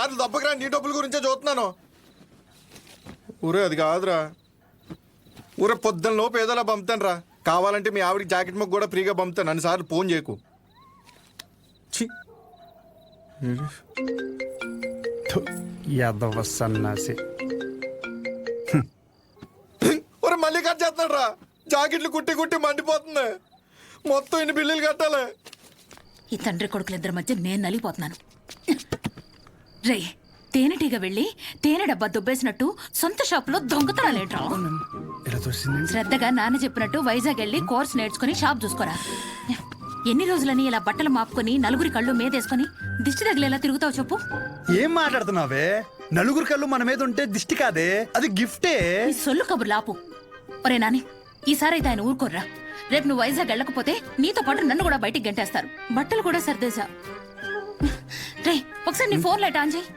అది దెబ్బకిరా నీ డబ్బుల గురించే చూస్తున్నాను. ఊరే అది కాదురా. ఊరే పొద్దున్న లోపు ఏదోలా పంపుతాను రా కావాలంటే మీ ఆవిడకి జాకెట్ మొక్క కూడా ఫ్రీగా పంపుతాను. అన్నిసార్లు ఫోన్ చేయకు. ఛీ. యాదవ సన్నాసి. ఒరే మళ్ళీ కట్ చేస్తున్నాడు రా జాకెట్లు కుట్టి కుట్టి మండిపోతుంది. మొత్తం ఇన్ని బిల్లులు కట్టాలి. ఈ తండ్రి కొడుకులిద్దరి మధ్య నేను నలిగిపోతున్నాను. రే తేనెటీగ వెళ్ళి తేనె డబ్బా దుబ్బేసినట్టు సొంత షాపులో దొంగతనాలేంట్రా ఇలా చూసింది శ్రద్ధగా నాన్న చెప్పినట్టు వైజాగ్ వెళ్ళి కోర్స్ నేర్చుకుని షాప్ చూసుకోరా. ఎన్ని రోజులని ఇలా బట్టలు మాపుకొని నలుగురి కళ్ళు మీదేసుకొని దిష్టి తగిలేలా తిరుగుతావు చెప్పు. ఏం మాట్లాడుతున్నావే? నలుగురు కళ్ళు మన మీద ఉంటే దిష్టి కాదే? అది గిఫ్టే? ఈ సొల్లు కబుర్లు ఆపు. ఒరే నాని ఈసారి అయితే ఆయన ఊరుకోర్రా. రేపు నువ్వు వైజాగ్ వెళ్ళకపోతే నీతో పాటు నన్ను కూడా బయటికి గంటేస్తారు. బట్టలు కూడా సర్దేశా. ఒకసారి నీ ఫోన్ లైట్ ఆన్ చేయి.